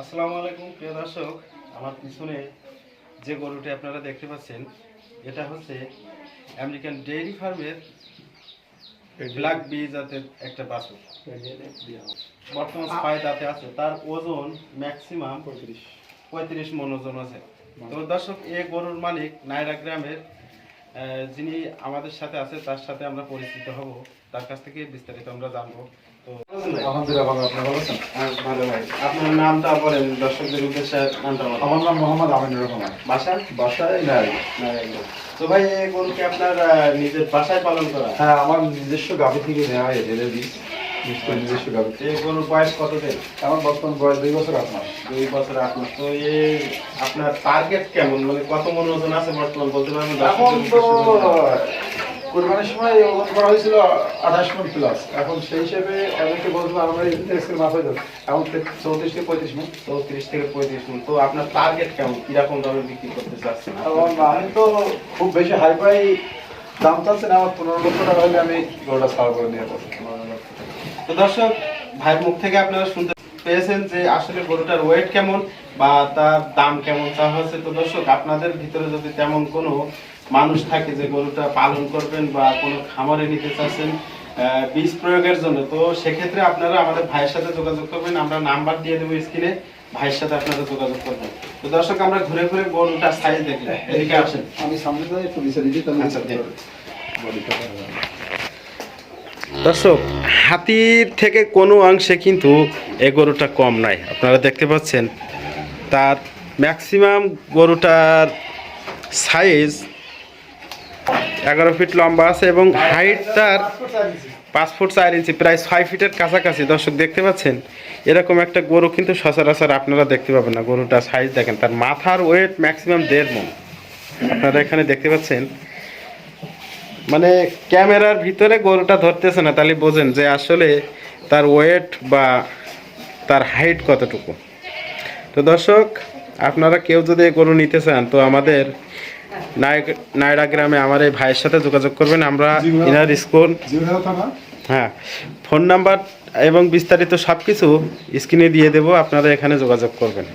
আসসালামু আলাইকুম প্রিয় দর্শক। আমার পিছনে যে গরুটি আপনারা দেখতে পাচ্ছেন এটা হচ্ছে আমেরিকান ডেইরি ফার্মের ব্ল্যাক বি জাতের একটা বাছুর। বর্তমান ছয় দাঁতে আছে তার ওজন ম্যাক্সিমাম পঁয়ত্রিশ। পঁয়ত্রিশ মন ওজন আছে। তো দর্শক এই গরুর মালিক নাইরা গ্রামের যিনি আমাদের সাথে আছে তার সাথে আমরা পরিচিত হব। তার কাছ থেকে বিস্তারিত আমরা জানব। তো আলহামদুলিল্লাহ ভালো আপনি ভালো আছেন? হ্যাঁ, ভালো ভাই। আপনার নামটা বলেন দর্শকদের উদ্দেশ্যে নামটা বলেন। আমার নাম মোহাম্মদ আমিনুর রহমান। বাসা? বাসায় নাই। তো ভাই এই গরুকে আপনার আহ, নিজের বাসায় পালন করা? হ্যাঁ আমার নিজস্ব গাভি থেকে নেওয়া হয়েছে বীজ গাভি এই গরুর বয়স কত দিন? আমার বর্তমান বয়স দুই বছর মাস দুই বছর মাস তো এই আপনার টার্গেট কেমন? মানে কত মন ওজন আছে বর্তমান? বলতে পারবেন এখন তো কোরবানির সময় ওজন করা হয়েছিল আঠাশ মন প্লাস এখন সেই হিসেবে আমরা ইন্টারেস্টের হয়ে এখন চৌত্রিশ থেকে পঁয়ত্রিশ মন। চৌত্রিশ থেকে পঁয়ত্রিশ মন। তো আপনার টার্গেট কেমন? কীরকম দামে বিক্রি করতে চাচ্ছেন আমি তো খুব বেশি হাই ফাই দাম চাচ্ছি না। আমার পনেরো লক্ষ টাকা হলে আমি ছাড় করে নিয়ে যাব। তো দর্শক ভাইয়ের মুখ থেকে আপনারা শুনতে পেয়েছেন যে আসলে গরুটার ওয়েট কেমন বা তার দাম কেমন চা হচ্ছে তো দর্শক আপনাদের ভিতরে যদি তেমন কোনো মানুষ থাকে যে গরুটা পালন করবেন বা কোনো খামারে নিতে চাচ্ছেন বীজ প্রয়োগের জন্য তো সেক্ষেত্রে আপনারা আমাদের ভাইয়ের সাথে যোগাযোগ করবেন। আমরা নাম্বার দিয়ে দেবো স্ক্রিনে ভাইয়ের সাথে আপনারা যোগাযোগ করবেন। তো দর্শক আমরা ঘুরে ঘুরে গরুটার সাইজ দেখলাম এদিকে আসেন। আমি সামনে যাই একটু বিচারি দিই তাহলে আচ্ছা, দিন। বডিটা ভালো হবে। দর্শক হাতির থেকে কোনো অংশে কিন্তু এই গরুটা কম নাই আপনারা দেখতে পাচ্ছেন, তার ম্যাক্সিমাম গরুটার সাইজ এগারো ফিট লম্বা আছে এবং হাইট তার পাঁচ ফুট চার ইঞ্চি প্রায় ছয় ফিটের কাছাকাছি। দর্শক, দেখতে পাচ্ছেন, এরকম একটা গরু কিন্তু সচরাচর আপনারা দেখতে পাবেন না। গরুটার সাইজ দেখেন, তার মাথার ওয়েট ম্যাক্সিমাম দেড় মন আপনারা এখানে দেখতে পাচ্ছেন মানে ক্যামেরার ভিতরে গরুটা ধরতেছে না তাহলে বোঝেন যে আসলে তার ওয়েট বা তার হাইট কতটুকু। তো দর্শক আপনারা কেউ যদি গরু নিতে চান তো আমাদের নায়রা গ্রামে আমার এই ভাইয়ের সাথে যোগাযোগ করবেন। আমরা ইনার স্কুল হ্যাঁ ফোন নাম্বার এবং বিস্তারিত সব কিছু স্ক্রিনে দিয়ে দেবো আপনারা এখানে যোগাযোগ করবেন।